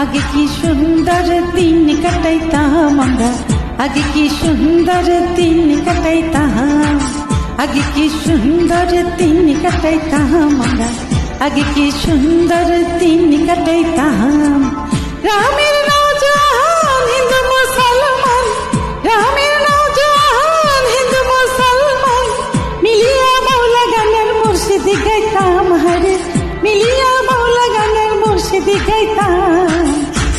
আগে কি সুন্দর দিন কাটাইতাম আমরা? আগে কি সুন্দর দিন কাটাইতাম? আগে কি সুন্দর দিন কাটাইতাম আমরা? আগে কি সুন্দর দিন কাটাইতাম? রামের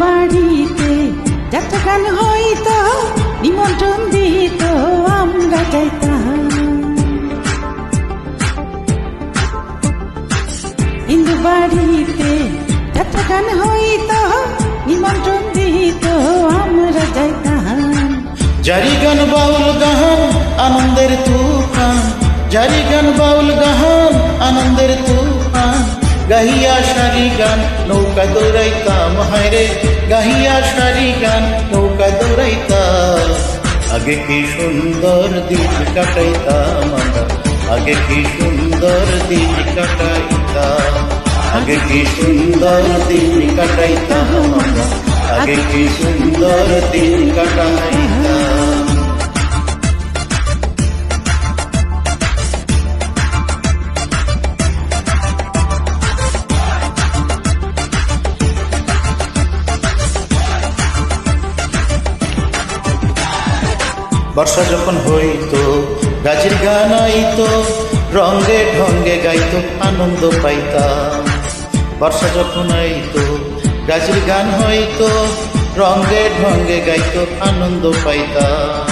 বাড়িতে গান হইতো, নিমন্ত্রণ দিত, আমরা যাইতাম হিন্দু বাড়িতে গান হইতো, নিমন্ত্রণ দিত, আমরা যাইতাম জারি গান, বাউল গাহান আনন্দের তুফান। জারি গান, বাউল গাহান আনন্দের তুফান গাহিয়া সারি গান, নৌকা দৌড়াইতাম হায়রে গাহিয়া সারি গান, নৌকা দৌড়াইতাম। আগে কি সুন্দর দিন কাটাইতাম আগে কি সুন্দর দিন কাটাইতাম। আগে কি সুন্দর দিন কাটাইতাম আগে কি সুন্দর দিন কাটাইতাম। বর্ষা যখন হইতো গাছের গান আইতো রঙ্গে ঢঙ্গে গাইত, আনন্দ পাইতাম। বর্ষা যখন আইতো গাছের গান হইতো রঙ্গে ঢঙ্গে গাইত, আনন্দ পাইতাম।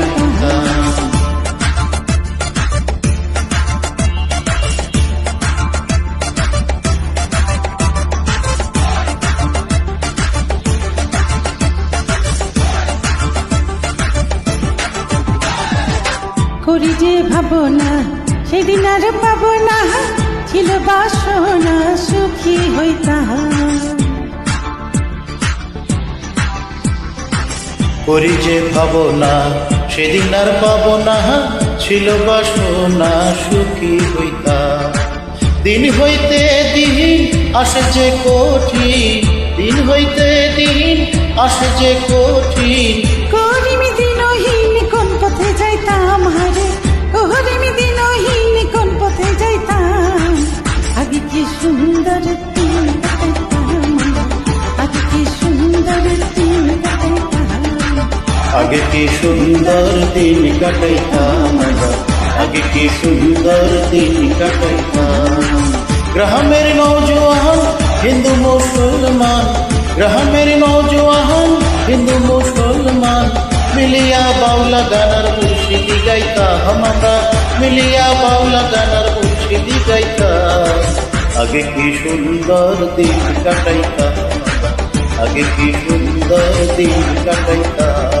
করি যে ভাবনা সেদিন আর পাবো না। ছিল বাসনা সুখী হইতাম। করি যে ভাবনা সেদিন আর পাব না। ছিল বাসনা সুখী হইতা দিন হইতে দিন আসে যে কঠিন। দিন হইতে দিন আসে যে কঠিন। আগে কি সুন্দর দিন কাটাইতাম। আগে কি সুন্দর দিন কাটাইতাম? গ্রামের নৌজওয়ান হিন্দু মুসলমান। গ্রামের নৌজওয়ান হিন্দু মুসলমান। মিলিয়া বাউলা গানার মুর্শিদি গাইতা আমরা। মিলিয়া বাউলা গানার মুর্শিদি গাইতা আগে কি সুন্দর দিন কাটাইতাম আমরা। আগে কি সুন্দর দিন কাটাইতাম?